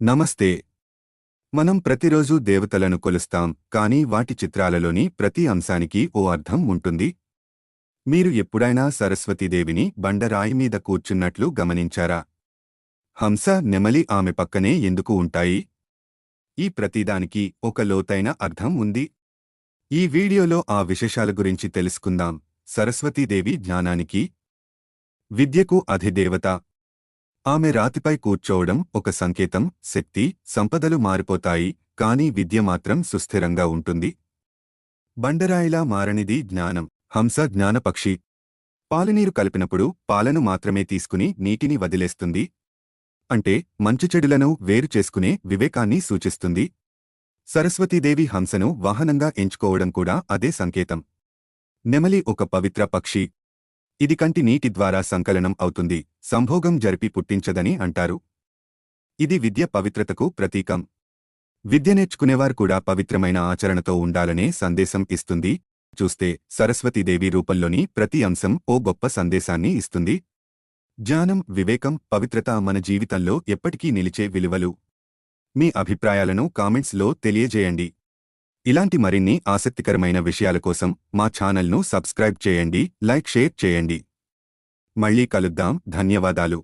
నమస్తే. మనం ప్రతిరోజు దేవతలను కొలుస్తాం కానీ వాటి చిత్రాలలోని ప్రతి అంశానికి ఓ అర్థం ఉంటుంది. మీరు ఎప్పుడైనా సరస్వతీదేవిని బండరాయి మీద కూర్చున్నట్లు గమనించారా? హంస నెమలి ఆమె పక్కనే ఎందుకు ఉంటాయి? ఈ ప్రతిదానికి ఒక లోతైన అర్థం ఉంది. ఈ వీడియోలో ఆ విశేషాల గురించి తెలుసుకుందాం. సరస్వతీదేవి జ్ఞానానికి విద్యకు అధిదేవత ఆమె రాతిపై కూర్చోవడం ఒక సంకేతం శక్తి సంపదలు మారిపోతాయి కాని విద్య మాత్రం సుస్థిరంగా ఉంటుంది. బండరాయిలా మారనిది జ్ఞానం. హంస జ్ఞానపక్షి పాలనీరు కలిపినప్పుడు పాలను మాత్రమే తీసుకుని నీటిని వదిలేస్తుంది. అంటే మంచి చెడులను వేరు చేసుకునే వివేకాన్ని సూచిస్తుంది. సరస్వతీదేవి హంసను వాహనంగా ఎంచుకోవడం కూడా అదే సంకేతం. నెమలి ఒక పవిత్ర పక్షి. ఇది కంటి నీటి ద్వారా సంకలనం అవుతుంది. సంభోగం జరిపి పుట్టించదని అంటారు. ఇది విద్య పవిత్రతకు ప్రతీకం. విద్య నేర్చుకునేవారు కూడా పవిత్రమైన ఆచరణతో ఉండాలనే సందేశం ఇస్తుంది. చూస్తే సరస్వతీదేవి రూపంలోని ప్రతి అంశం ఓ గొప్ప సందేశాన్ని ఇస్తుంది. జ్ఞానం వివేకం పవిత్రత మన జీవితంలో ఎప్పటికీ నిలిచే విలువలు. మీ అభిప్రాయాలను కామెంట్స్లో తెలియజేయండి. ఇలాంటి మరిన్ని ఆసక్తికరమైన విషయాల కోసం మా ఛానల్ను సబ్స్క్రైబ్ చేయండి లైక్ షేర్ చేయండి. మళ్ళీ కలుద్దాం. ధన్యవాదాలు.